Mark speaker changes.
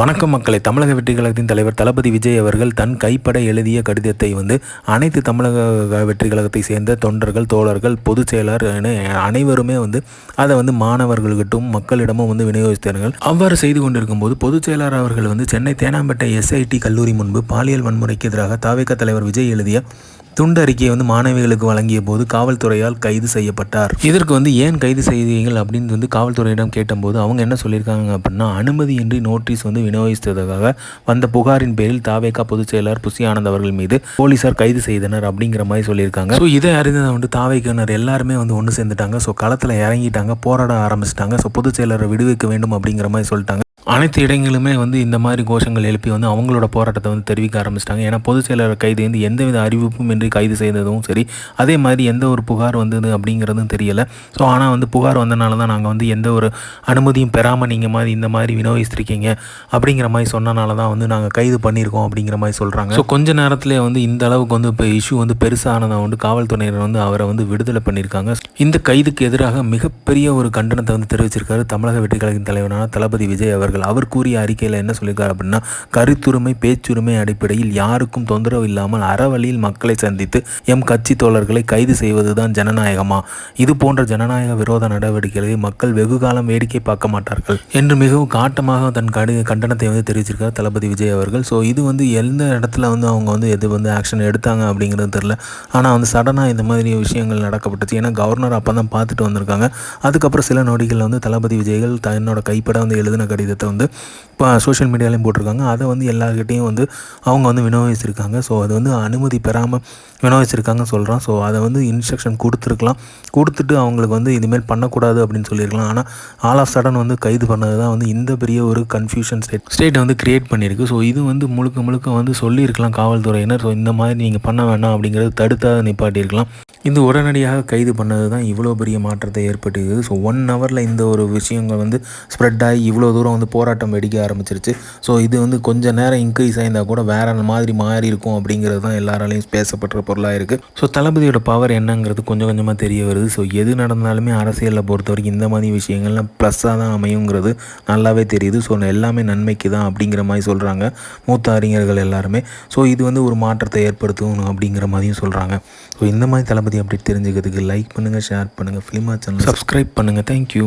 Speaker 1: வணக்கம் மக்களை. தமிழக வெற்றி கழகத்தின் தலைவர் தளபதி விஜய் அவர்கள் தன் கைப்பட எழுதிய கடிதத்தை வந்து அனைத்து தமிழக வெற்றி கழகத்தை சேர்ந்த தொண்டர்கள் தோழர்கள் பொதுச் செயலர் என அனைவருமே வந்து அதை வந்து மாணவர்கள்கிட்டும் மக்களிடமும் வந்து விநியோகித்தார்கள். அவ்வாறு செய்து கொண்டிருக்கும் போது பொதுச் செயலர் அவர்கள் வந்து சென்னை தேனாம்பேட்டை எஸ்ஐடி கல்லூரி முன்பு பாலியல் வன்முறைக்கு எதிராக தாவேக தலைவர் விஜய் எழுதிய துண்டு அறிக்கையை வந்து மாணவிகளுக்கு வழங்கிய போது காவல்துறையால் கைது செய்யப்பட்டார். இதற்கு வந்து ஏன் கைது செய்தீர்கள் அப்படின்னு வந்து காவல்துறையிடம் கேட்டபோது அவங்க என்ன சொல்லியிருக்காங்க அப்படின்னா அனுமதியின்றி நோட்டீஸ் வந்து விநியோகித்ததாக வந்த புகாரின் பேரில் தாவேகா பொதுச் செயலர் புசி ஆனந்த் அவர்கள் மீது போலீசார் கைது செய்தனர் அப்படிங்கிற மாதிரி சொல்லியிருக்காங்க. ஸோ இதை அறிந்ததை வந்து தாவேக்கினர் எல்லாருமே வந்து ஒன்று சேர்ந்துட்டாங்க. ஸோ களத்தில் இறங்கிட்டாங்க போராட ஆரம்பிச்சிட்டாங்க. ஸோ பொதுச் செயலரை விடுவிக்க வேண்டும் அப்படிங்கிற மாதிரி சொல்லிட்டாங்க. அனைத்து இடங்களுமே வந்து இந்த மாதிரி கோஷங்கள் எழுப்பி வந்து அவங்களோட போராட்டத்தை வந்து தெரிவிக்க ஆரம்பிச்சிட்டாங்க. ஏன்னா பொதுச் செயலர் கைது வந்து எந்தவித அறிவிப்பும் இன்றி கைது செய்ததும் சரி அதே மாதிரி எந்த ஒரு புகார் வந்தது அப்படிங்கிறதும் தெரியலை. ஸோ ஆனால் வந்து புகார் வந்தனால தான் நாங்கள் வந்து எந்த ஒரு அனுமதியும் பெறாமல் நீங்கள் மாதிரி இந்த மாதிரி விநியோகிச்சிருக்கீங்க அப்படிங்கிற மாதிரி சொன்னனால தான் வந்து நாங்கள் கைது பண்ணியிருக்கோம் அப்படிங்கிற மாதிரி சொல்கிறாங்க ஸோ கொஞ்ச நேரத்தில் வந்து இந்த அளவுக்கு வந்து இப்போ இஷ்யூ வந்து பெருசானதை வந்து காவல்துறையினர் வந்து அவரை வந்து விடுதலை பண்ணியிருக்காங்க. இந்த கைதுக்கு எதிராக மிகப்பெரிய ஒரு கண்டனத்தை வந்து தெரிவிச்சிருக்காரு தமிழக வெற்றி கழகத்தின் தலைவரான தளபதி விஜய் அவர்கள். அவர் கூறிய அறிக்கையில் என்ன சொல்லியிருக்கார் அப்படின்னா கருத்துரிமை பேச்சுரிமை அடிப்படையில் யாருக்கும் தொந்தரவு இல்லாமல் அறவழியில் மக்களை சந்தித்து எம் கட்சி தோழர்களை கைது செய்வதுதான் ஜனநாயகமா? இது போன்ற ஜனநாயக விரோத நடவடிக்கைகளை மக்கள் வெகு காலம் வேடிக்கை பார்க்க மாட்டார்கள். என்று மிகவும் காட்டமாக தன் கடு கண்டனத்தை வந்து தெரிவிச்சிருக்கார் தளபதி விஜய் அவர்கள். ஸோ இது வந்து எந்த இடத்துல வந்து அவங்க வந்து எது வந்து ஆக்ஷன் எடுத்தாங்க அப்படிங்கிறது தெரில ஆனால் வந்து சடனாக இந்த மாதிரி விஷயங்கள் நடக்கப்பட்டுச்சு. ஏன்னா கவர்னர் அப்போ தான் பார்த்துட்டு வந்திருக்காங்க. அதுக்கப்புறம் சில நொடிகளில் வந்து தளபதி விஜய்கள் தன்னோட கைப்பட வந்து எழுதின கடிதத்தை வந்து இப்போ சோஷியல் மீடியாலையும் போட்டிருக்காங்க. அதை வந்து எல்லாருக்கிட்டையும் வந்து அவங்க வந்து விநியோகிச்சிருக்காங்க ஸோ அது வந்து அனுமதி பெறாமல் வினோவிச்சிருக்காங்கன்னு சொல்கிறான் ஸோ அதை வந்து இன்ஸ்ட்ரக்ஷன் கொடுத்துருக்கலாம். கொடுத்துட்டு அவங்களுக்கு வந்து இதுமாரி பண்ணக்கூடாது அப்படின்னு சொல்லியிருக்கலாம். ஆனால் ஆல் ஆஃப் சடன் வந்து கைது பண்ணது தான் வந்து இந்த பெரிய ஒரு கன்ஃபியூஷன் ஸ்டேட் ஸ்டேட்டை வந்து கிரியேட் பண்ணியிருக்கு. ஸோ இது வந்து முழுக்க முழுக்க வந்து சொல்லியிருக்கலாம் காவல்துறையினர். ஸோ இந்த மாதிரி நீங்கள் பண்ண வேண்டாம் அப்படிங்கிறது தடுத்தாக நிப்பாட்டியிருக்கலாம். இந்த உடனடியாக கைது பண்ணது தான் இவ்வளோ பெரிய மாற்றத்தை ஏற்பட்டிருக்குது ஸோ ஒன் ஹவரில் இந்த ஒரு விஷயங்கள் வந்து ஸ்ப்ரெட் ஆகி இவ்வளோ தூரம் வந்து போராட்டம் வெடிக்க ஆரம்பிச்சிருச்சு. ஸோ இது வந்து கொஞ்சம் நேரம் இன்க்ரீஸ் ஆயிருந்தால் கூட வேற மாதிரி மாறி இருக்கும் அப்படிங்கிறது தான் எல்லாராலையும் பேசப்படுற பொருளாக இருக்குது ஸோ தளபதியோட பவர் என்னங்கிறது கொஞ்சம் கொஞ்சமாக தெரிய வருது. ஸோ எது நடந்தாலுமே அரசியலில் பொறுத்த வரைக்கும் இந்த மாதிரி விஷயங்கள்லாம் ப்ளஸ்ஸாக தான் அமையுங்கிறது நல்லாவே தெரியுது. ஸோ எல்லாமே நன்மைக்கு தான் அப்படிங்கிற மாதிரி சொல்கிறாங்க மூத்த அறிஞர்கள் எல்லாருமே. ஸோ இது வந்து ஒரு மாற்றத்தை ஏற்படுத்தும் அப்படிங்கிற மாதிரியும் சொல்கிறாங்க ஸோ இந்த மாதிரி தளபதி அப்படி தெரிஞ்சுக்கிறதுக்கு லைக் பண்ணுங்கள் ஷேர் பண்ணுங்கள் ஃபிலிமா சேனல் சப்ஸ்கிரைப் பண்ணுங்கள் தேங்க்யூ